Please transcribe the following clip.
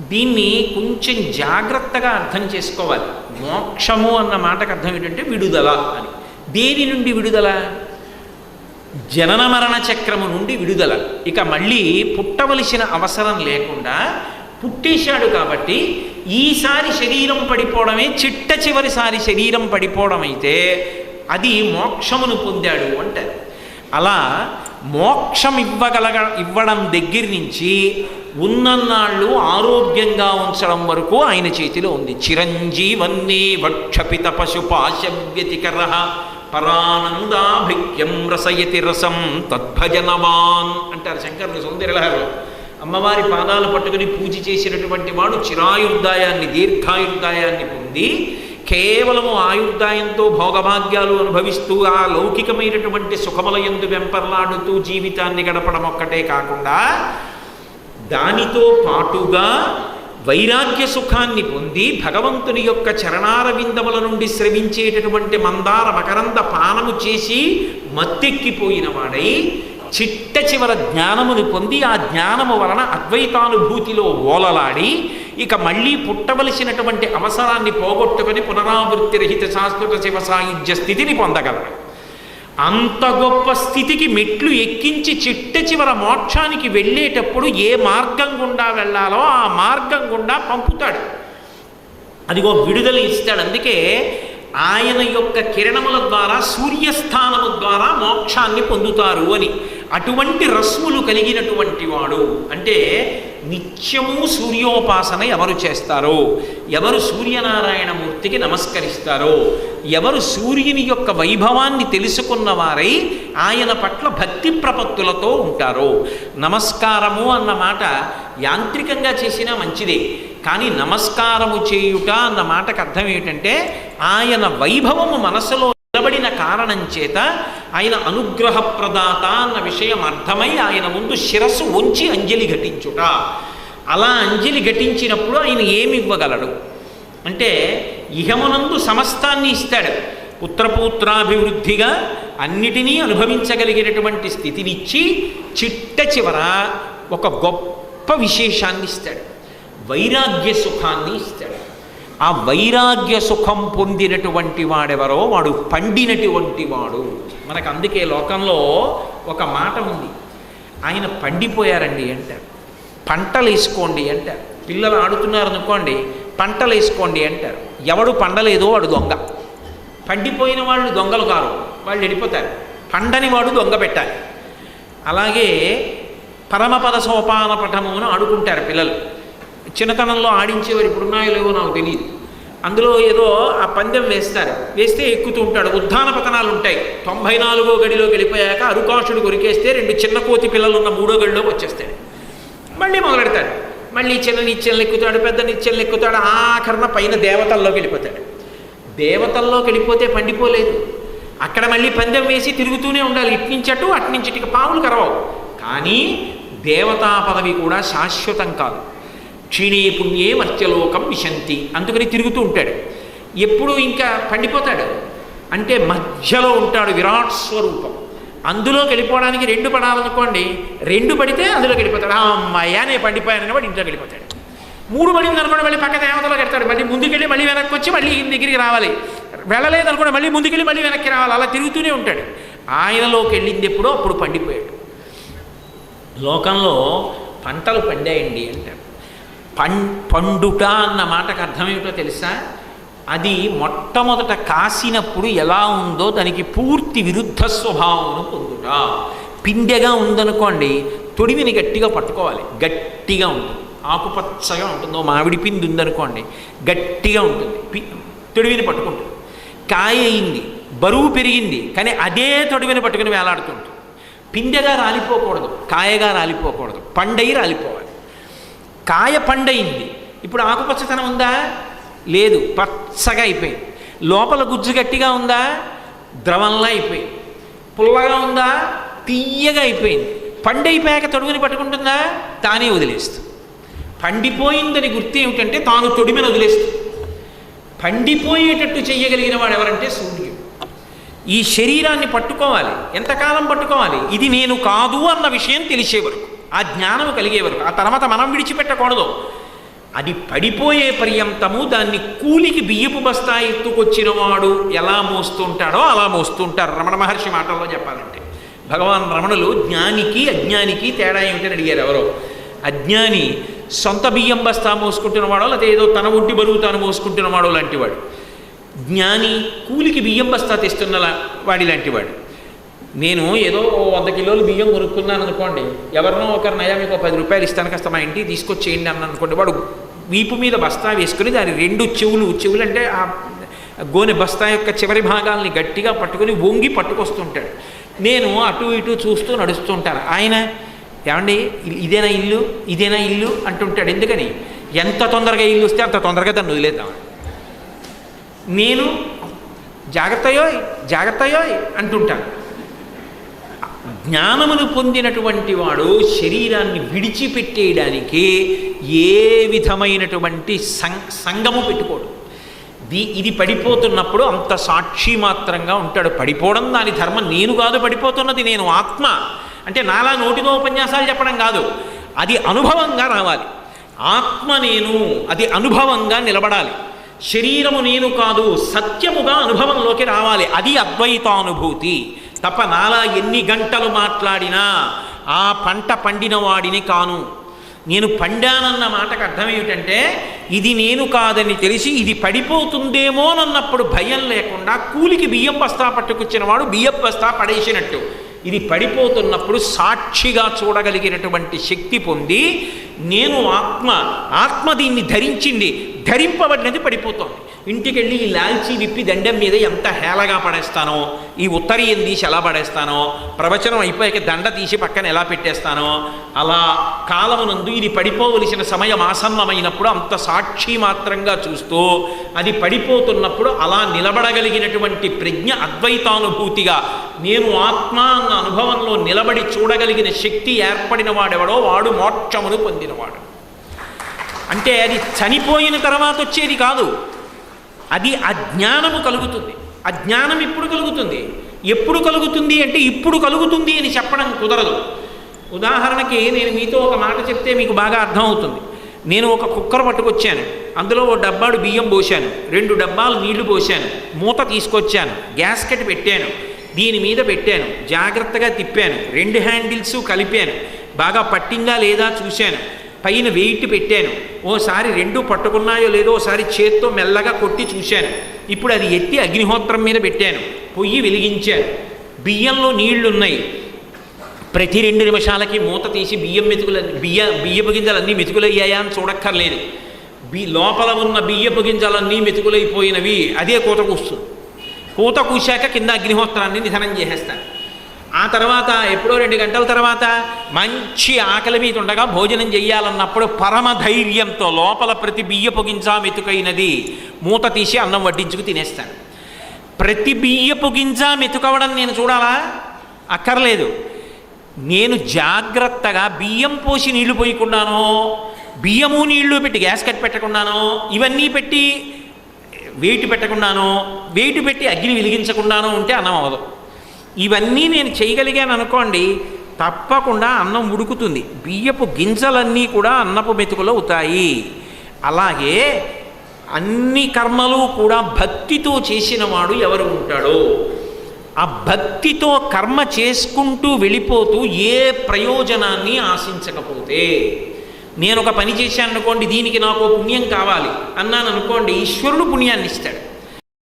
దీన్ని కొంచెం జాగ్రత్తగా అర్థం చేసుకోవాలి. మోక్షము అన్న మాటకు అర్థం ఏంటంటే విడుదల అని. దేని నుండి విడుదల? జనన మరణ చక్రము నుండి విడుదల. ఇక మళ్ళీ పుట్టవలసిన అవసరం లేకుండా పుట్టేశాడు కాబట్టి ఈసారి శరీరం పడిపోవడమే చిట్ట చివరిసారి శరీరం పడిపోవడం అయితే అది మోక్షమును పొందాడు అంటారు. అలా మోక్షం ఇవ్వగలగ ఇవ్వడం దగ్గర నుంచి ఉన్నన్నాళ్ళు ఆరోగ్యంగా ఉంచడం వరకు ఆయన చేతిలో ఉంది. చిరంజీవన్నీ వక్షపిత పశుపాశవ్యతికర పరానందాభిక్యం రసయతి రసం తద్భజనవాన్ అంటారు శంకరుని సౌందర్యలహరు అమ్మవారి పాదాలు పట్టుకుని పూజ చేసినటువంటి వాడు చిరాయుర్దాయాన్ని దీర్ఘాయుర్దాయాన్ని పొంది కేవలము ఆయుర్దాయంతో భోగభాగ్యాలు అనుభవిస్తూ ఆ లౌకికమైనటువంటి సుఖములయందు వెంపర్లాడుతూ జీవితాన్ని గడపడం ఒక్కటే కాకుండా దానితో పాటుగా వైరాగ్య సుఖాన్ని పొంది భగవంతుని యొక్క చరణారవిందముల నుండి శ్రవించేటటువంటి మందార మకరంద పానము చేసి మత్తెక్కిపోయిన వాడై చిట్ట చివర జ్ఞానమును పొంది ఆ జ్ఞానము వలన అద్వైతానుభూతిలో ఓలలాడి ఇక మళ్ళీ పుట్టవలసినటువంటి అవసరాన్ని పోగొట్టుకొని పునరావృత్తి రహిత శాశ్వత శివ సాయుధ్య స్థితిని పొందగలరు. అంత గొప్ప స్థితికి మెట్లు ఎక్కించి చిట్ట చివర మోక్షానికి వెళ్ళేటప్పుడు ఏ మార్గం గుండా వెళ్ళాలో ఆ మార్గం గుండా పంపుతాడు. అదిగో విడుదల ఇస్తాడు. అందుకే ఆయన యొక్క కిరణముల ద్వారా సూర్యస్థానము ద్వారా మోక్షాన్ని పొందుతారు అని. అటువంటి రస్ములు కలిగినటువంటి వాడు అంటే నిత్యము సూర్యోపాసన ఎవరు చేస్తారో? ఎవరు సూర్యనారాయణమూర్తికి నమస్కరిస్తారో? ఎవరు సూర్యుని యొక్క వైభవాన్ని తెలుసుకున్న వారై ఆయన పట్ల భక్తి ప్రపత్తులతో ఉంటారో? నమస్కారము అన్న మాట యాంత్రికంగా చేసినా మంచిదే. కానీ నమస్కారము చేయుట అన్న మాటకు అర్థం ఏమిటంటే ఆయన వైభవము మనసులో ఎత్తబడిన కారణం చేత ఆయన అనుగ్రహ ప్రదాత అన్న విషయం అర్థమై ఆయన ముందు శిరస్సు ఉంచి అంజలి ఘటించుట. అలా అంజలి ఘటించినప్పుడు ఆయన ఏమి ఇవ్వగలడు అంటే ఇహమునందు సమస్తాన్ని ఇస్తాడు. పుత్రపూత్రాభివృద్ధిగా అన్నిటినీ అనుభవించగలిగినటువంటి స్థితినిచ్చి చిట్ట చివర ఒక గొప్ప విశేషాన్ని ఇస్తాడు. వైరాగ్య సుఖాన్ని ఇస్తాడు. ఆ వైరాగ్య సుఖం పొందినటువంటి వాడెవరో వాడు పండినటువంటి వాడు. మనకు అందుకే లోకంలో ఒక మాట ఉంది. ఆయన పండిపోయారండి అంటారు. పంటలు వేసుకోండి అంటారు. పిల్లలు ఆడుతున్నారు అనుకోండి పంటలు వేసుకోండి అంటారు. ఎవడు పండలేదో వాడు దొంగ. పండిపోయిన వాళ్ళు దొంగలు కారు. వాళ్ళు వెళ్ళిపోతారు. పండని వాడు దొంగ పెట్టాలి. అలాగే పరమపద సోపాన పఠము అని ఆడుకుంటారు పిల్లలు. చిన్నతనంలో ఆడించేవారు ఇప్పుడున్నాయో లేవో నాకు తెలియదు అందులో ఏదో ఆ పందెం వేస్తారు. వేస్తే ఎక్కుతూ ఉంటాడు. ఉద్దాన పతనాలు ఉంటాయి. తొంభై నాలుగో గడిలోకి వెళ్ళిపోయాక అరుకాషుడు కొరికేస్తే రెండు చిన్న కోతి పిల్లలు ఉన్న మూడో గడిలోకి వచ్చేస్తాడు. మళ్ళీ మొదలెడతాడు. మళ్ళీ చిన్న నిత్యం ఎక్కుతాడు పెద్ద నిత్యంలు ఎక్కుతాడు ఆఖరణ పైన దేవతల్లోకి వెళ్ళిపోతాడు. దేవతల్లోకి వెళ్ళిపోతే పండిపోలేదు. అక్కడ మళ్ళీ పందెం వేసి తిరుగుతూనే ఉండాలి. ఇట్నించటు అటు అట్నుంచి ఇటుక పాములు కరవవు. కానీ దేవతా పదవి కూడా శాశ్వతం కాదు. క్షీణే పుణ్యే మర్త్యలోకం విశంతి అందుకని తిరుగుతూ ఉంటాడు. ఎప్పుడు ఇంకా పండిపోతాడు. అంటే మధ్యలో ఉంటాడు విరాట్ స్వరూపం. అందులోకి వెళ్ళిపోవడానికి రెండు పడాలనుకోండి రెండు పడితే అందులోకి వెళ్ళిపోతాడు. ఆ అమ్మాయ్యా నేను పండిపోయానని వాడు ఇంట్లోకి వెళ్ళిపోతాడు. మూడు పడింది అనుకోండి మళ్ళీ పక్క దేవతలో కడతాడు మళ్ళీ ముందుకెళ్ళి మళ్ళీ వెనక్కి వచ్చి మళ్ళీ ఈయన దగ్గరికి రావాలి. వెళ్ళలేదు అనుకోండి మళ్ళీ ముందుకెళ్ళి మళ్ళీ వెనక్కి రావాలి. అలా తిరుగుతూనే ఉంటాడు. ఆయనలోకి వెళ్ళింది ఎప్పుడో అప్పుడు పండిపోయాడు. లోకంలో పంటలు పండాయండి అంటారు. పం పండుట అన్న మాటకు అర్థమేమిటో తెలుసా? అది మొట్టమొదట కాసినప్పుడు ఎలా ఉందో దానికి పూర్తి విరుద్ధ స్వభావమును పొందుట. పిండెగా ఉందనుకోండి తొడిమిని గట్టిగా పట్టుకోవాలి. గట్టిగా ఉంటుంది. ఆకుపచ్చగా ఉంటుందో మామిడి పిండి ఉందనుకోండి గట్టిగా ఉంటుంది. పి తొడివిని పట్టుకుంటుంది. కాయ అయింది బరువు పెరిగింది కానీ అదే తొడివిని పట్టుకుని వేలాడుతుంటుంది. పిండెగా రాలిపోకూడదు కాయగా రాలిపోకూడదు పండయి రాలిపోవాలి. కాయ పండయింది ఇప్పుడు ఆకుపచ్చతనం ఉందా? లేదు పచ్చగా అయిపోయింది. లోపల గుజ్జు గట్టిగా ఉందా? ద్రవంలా అయిపోయింది. పుల్లగా ఉందా? తీయగా అయిపోయింది. పండైపోయాక తొడుగుని పట్టుకుంటుందా? తానే వదిలేస్తుంది. పండిపోయిందని గుర్తు ఏమిటంటే తాను తొడిమిని వదిలేస్తుంది. పండిపోయేటట్టు చెయ్యగలిగిన వాడు ఎవరంటే సూర్యుడు. ఈ శరీరాన్ని పట్టుకోవాలి. ఎంతకాలం పట్టుకోవాలి? ఇది నేను కాదు అన్న విషయం తెలిసే వరకు. ఆ జ్ఞానం కలిగే వరకు ఆ తర్వాత మనం విడిచిపెట్టకూడదు. అది పడిపోయే పర్యంతము దాన్ని కూలికి బియ్యపు బస్తా ఎత్తుకొచ్చిన వాడు ఎలా మోస్తుంటాడో అలా మోస్తుంటారు. రమణ మహర్షి మాటల్లో చెప్పాలంటే. భగవాన్ రమణులు జ్ఞానికి అజ్ఞానికి తేడా ఏమిటని అడిగారు ఎవరో. అజ్ఞాని సొంత బియ్యం బస్తా మోసుకుంటున్నవాడో లేకపోతే ఏదో తన ఒంటి బరువు తాను మోసుకుంటున్నవాడో లాంటివాడు జ్ఞాని కూలికి బియ్యం బస్తా తెస్తున్న వాడి లాంటివాడు నేను ఏదో ఓ వంద కిలోలు బియ్యం కొనుక్కున్నాను అనుకోండి ఎవరినో ఒకరు నయా మీకు పది రూపాయలు ఇస్తాను కాస్త మా ఇంటికి తీసుకొచ్చేయండి అని అనుకోండి వాడు వీపు మీద బస్తా వేసుకుని దాని రెండు చెవులు చెవులు అంటే ఆ గోనె బస్తా యొక్క చివరి భాగాల్ని గట్టిగా పట్టుకుని వంగి పట్టుకొస్తుంటాడు. నేను అటు ఇటు చూస్తూ నడుస్తుంటాను. ఆయన ఏమండి ఇదేనా ఇల్లు ఇదేనా ఇల్లు అంటుంటాడు. ఎందుకని? ఎంత తొందరగా ఇల్లు వస్తే అంత తొందరగా దాన్ని వదిలేద్దాం. నేను జాగ్రత్తయోయ్ జాగ్రత్తయోయ్ అంటుంటాను. జ్ఞానమును పొందినటువంటి వాడు శరీరాన్ని విడిచిపెట్టేయడానికి ఏ విధమైనటువంటి సం సంగము పెట్టుకోడు. దీ ఇది పడిపోతున్నప్పుడు అంత సాక్షి మాత్రంగా ఉంటాడు. పడిపోవడం దాని ధర్మం. నేను కాదు పడిపోతున్నది నేను ఆత్మ. అంటే నాలా నోటితో ఉపన్యాసాలు చెప్పడం కాదు. అది అనుభవంగా రావాలి. ఆత్మ నేను అది అనుభవంగా నిలబడాలి. శరీరము నేను కాదు సత్యముగా అనుభవంలోకి రావాలి. అది అద్వైతానుభూతి. తప్ప నాలా ఎన్ని గంటలు మాట్లాడినా ఆ పంట పండిన వాడిని కాను. నేను పండానన్న మాటకు అర్థం ఏమిటంటే ఇది నేను కాదని తెలిసి ఇది పడిపోతుందేమోనన్నప్పుడు భయం లేకుండా కూలికి బియ్యం బస్తా పట్టుకొచ్చిన వాడు బియ్యం బస్తా పడేసినట్టు. ఇది పడిపోతున్నప్పుడు సాక్షిగా చూడగలిగినటువంటి శక్తి పొంది నేను ఆత్మ ఆత్మ దీన్ని ధరించింది ధరింపబడినది పడిపోతోంది. ఇంటికి వెళ్ళి ఈ లాల్చీ విప్పి దండం మీద ఎంత హేళగా పడేస్తానో ఈ ఉత్తరీయం తీసి ఎలా పడేస్తానో ప్రవచనం అయిపోయాక దండ తీసి పక్కన ఎలా పెట్టేస్తానో అలా కాలమునందు ఇది పడిపోవలసిన సమయం ఆసన్నమైనప్పుడు అంత సాక్షి మాత్రంగా చూస్తూ అది పడిపోతున్నప్పుడు అలా నిలబడగలిగినటువంటి ప్రజ్ఞ అద్వైతానుభూతిగా నేను ఆత్మ అన్న అనుభవంలో నిలబడి చూడగలిగిన శక్తి ఏర్పడిన వాడెవడో వాడు మోక్షమును పొందినవాడు. అంటే అది చనిపోయిన తర్వాత వచ్చేది కాదు. అది అజ్ఞానము కలుగుతుంది. అజ్ఞానం ఇప్పుడు కలుగుతుంది. ఎప్పుడు కలుగుతుంది అంటే ఇప్పుడు కలుగుతుంది అని చెప్పడం కుదరదు. ఉదాహరణకి నేను మీతో ఒక మాట చెప్తే మీకు బాగా అర్థమవుతుంది నేను ఒక కుక్కర్ పట్టుకొచ్చాను. అందులో ఓ డబ్బాడు బియ్యం పోశాను. రెండు డబ్బాలు నీళ్ళు పోశాను. మూత తీసుకొచ్చాను. గ్యాస్కెట్ పెట్టాను. దీని మీద పెట్టాను. జాగ్రత్తగా తిప్పాను. రెండు హ్యాండిల్స్ కలిపాను. బాగా పట్టిందా లేదా చూశాను. పైన వెయిట్ పెట్టాను. ఓసారి రెండు పట్టుకున్నాయో లేదో ఓసారి చేత్తో మెల్లగా కొట్టి చూశాను. ఇప్పుడు అది ఎత్తి అగ్నిహోత్రం మీద పెట్టాను. పొయ్యి వెలిగించాను. బియ్యంలో నీళ్ళున్నాయి. ప్రతి రెండు నిమిషాలకి మూత తీసి బియ్యం మెతుకుల బియ్య బియ్యపు గింజలన్నీ మెతుకులయ్యాయా అని చూడక్కర్లేదు. బి లోపల ఉన్న బియ్యపు గింజలన్నీ మెతుకులైపోయినవి. అదే కూత కూస్తుంది కూత కూశాక కింద అగ్నిహోత్రాన్ని నిధనం చేసేస్తాను. ఆ తర్వాత ఎప్పుడో రెండు గంటల తర్వాత మంచి ఆకలి మీద ఉండగా భోజనం చెయ్యాలన్నప్పుడు పరమ ధైర్యంతో లోపల ప్రతి బియ్య పొగించా మెతుకైనది మూత తీసి అన్నం వడ్డించుకు తినేస్తాను ప్రతి బియ్య పొగించా మెతుకవడం నేను చూడాలా? అక్కర్లేదు. నేను జాగ్రత్తగా బియ్యం పోసి నీళ్ళు పోయకుండానో బియ్యము నీళ్ళు పెట్టి గ్యాస్ కట్ పెట్టకుండానో ఇవన్నీ పెట్టి వెయిట్ పెట్టకుండానో వెయిట్ పెట్టి అగ్ని వెలిగించకుండానో ఉంటే అన్నం అవ్వదు. ఇవన్నీ నేను చేయగలిగాను అనుకోండి తప్పకుండా అన్నం ఉడుకుతుంది. బియ్యపు గింజలన్నీ కూడా అన్నపు మెతుకులు అవుతాయి. అలాగే అన్ని కర్మలు కూడా భక్తితో చేసిన వాడు ఎవరు ఉంటాడో? ఆ భక్తితో కర్మ చేసుకుంటూ వెళ్ళిపోతూ ఏ ప్రయోజనాన్ని ఆశించకపోతే? నేను ఒక పని చేశాను అనుకోండి దీనికి నాకు పుణ్యం కావాలి అన్నాను అనుకోండి ఈశ్వరుడు పుణ్యాన్ని ఇస్తాడు.